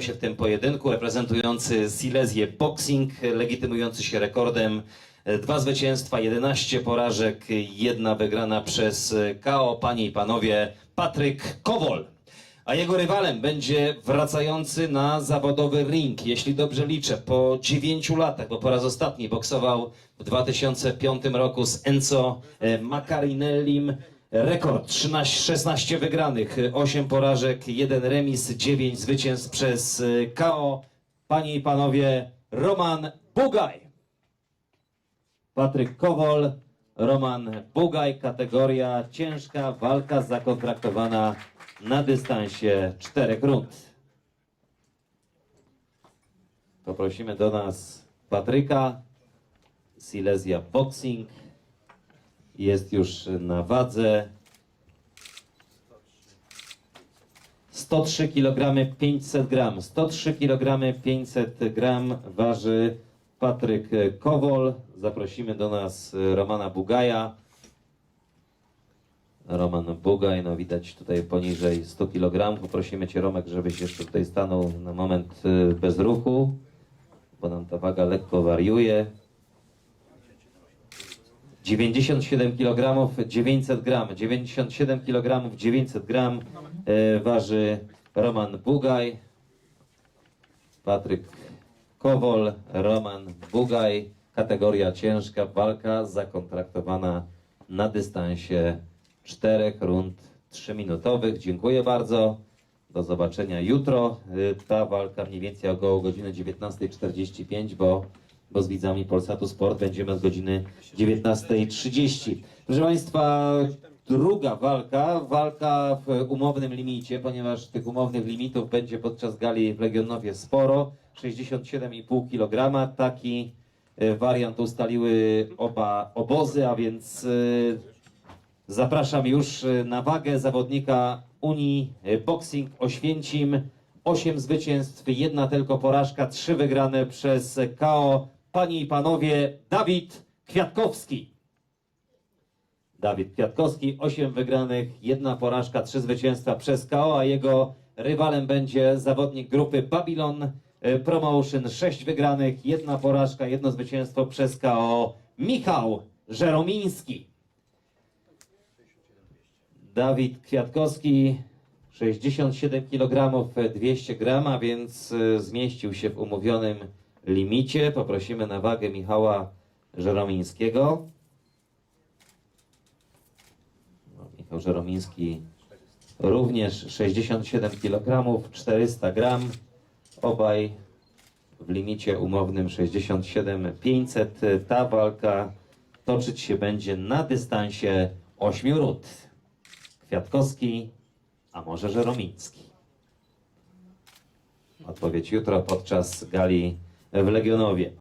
się w tym pojedynku, reprezentujący Silesię Boxing, legitymujący się rekordem e, dwa zwycięstwa, 11 porażek, jedna wygrana przez KO. Panie i panowie, Patryk Kowol. A jego rywalem będzie wracający na zawodowy ring, jeśli dobrze liczę, po 9 latach, bo po raz ostatni boksował w 2005 roku z Enzo e, Macarinellim. Rekord 13, 16 wygranych, 8 porażek, 1 remis, 9 zwycięstw przez e, KO. Panie i panowie, Roman Bugaj. Patryk Kowol, Roman Bugaj, kategoria ciężka, walka zakontraktowana na dystansie czterech rund. Poprosimy do nas Patryka, Silesia Boxing. Jest już na wadze 103 kg 500 gram. 103 kg 500 gram waży Patryk Kowol. Zaprosimy do nas Romana Bugaja. Roman Bugaj, no widać tutaj poniżej 100 kg. Poprosimy Cię Romek, żebyś jeszcze tutaj stanął na moment y, bez ruchu, bo nam ta waga lekko wariuje. 97 kg 900 gram. 97 kg 900 gram e, waży Roman Bugaj. Patryk Kowol, Roman Bugaj. Kategoria ciężka, walka zakontraktowana na dystansie czterech rund 3-minutowych. Dziękuję bardzo. Do zobaczenia jutro. Y, Ta walka mniej więcej około godziny 19.45, bo, bo z widzami Polsatu Sport będziemy od godziny 19.30. Proszę Państwa, druga walka, walka w umownym limicie, ponieważ tych umownych limitów będzie podczas gali w Legionowie sporo. 67,5 kg. Taki y, wariant ustaliły oba obozy, a więc y, Zapraszam już y, na wagę zawodnika Unii Boxing Oświęcim. Osiem zwycięstw, jedna tylko porażka, trzy wygrane przez KO. Panie i panowie, Dawid Kwiatkowski. Dawid Kwiatkowski, osiem wygranych, jedna porażka, trzy zwycięstwa przez KO, a jego rywalem będzie zawodnik grupy Babylon Promotion. Sześć wygranych, jedna porażka, jedno zwycięstwo przez KO. Michał Żeromiński. Dawid Kwiatkowski 67 kg 200 gram, a więc y, zmieścił się w umówionym limicie. Poprosimy na wagę Michała Żeromińskiego. No, Michał Żeromiński również 67 kg 400 gram. Obaj w limicie umownym 67 500. Ta walka toczyć się będzie na dystansie 8 rund. Kwiatkowski, a może Żeromiński? Odpowiedź jutro podczas gali w Legionowie.